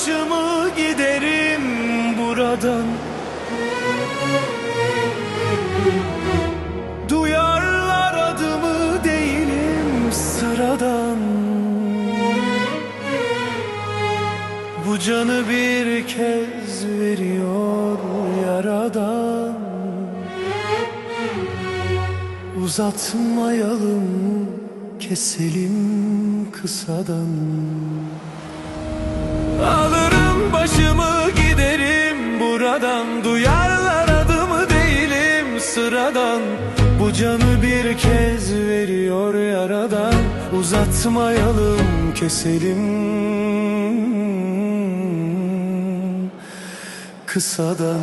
başımı giderim buradan. Duyarlar adımı değilim sıradan. Bu canı bir kez veriyor yaradan. Uzatmayalım keselim kısadan. Alırım başımı giderim buradan. Duyarlar adımı değilim sıradan. Bu canı bir kez veriyor yaradan. Uzatmayalım keselim. Kısadan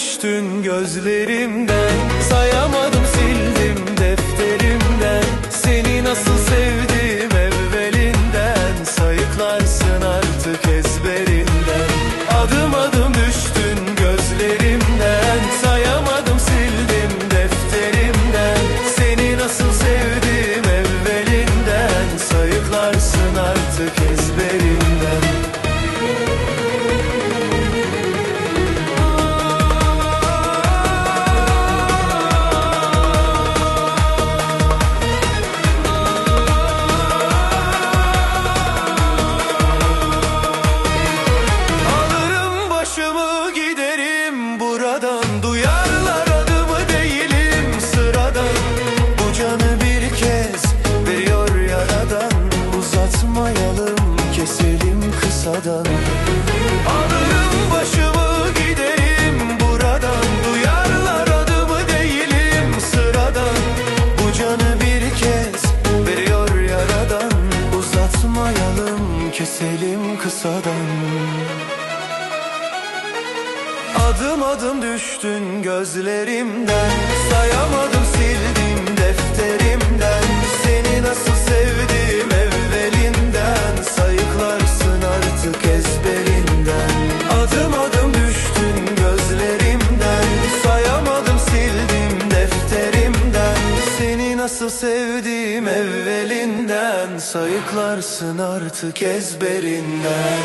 düştün gözlerimden Uzatmayalım keselim kısadan. Alırım başımı giderim buradan. Duyarlar adımı değilim sıradan. Bu canı bir kez veriyor yaradan. Uzatmayalım keselim kısadan. Adım adım düştün gözlerimden. Sayamadım sildim defterimden nasıl sevdim evvelinden. Sayıklarsın artık ezberinden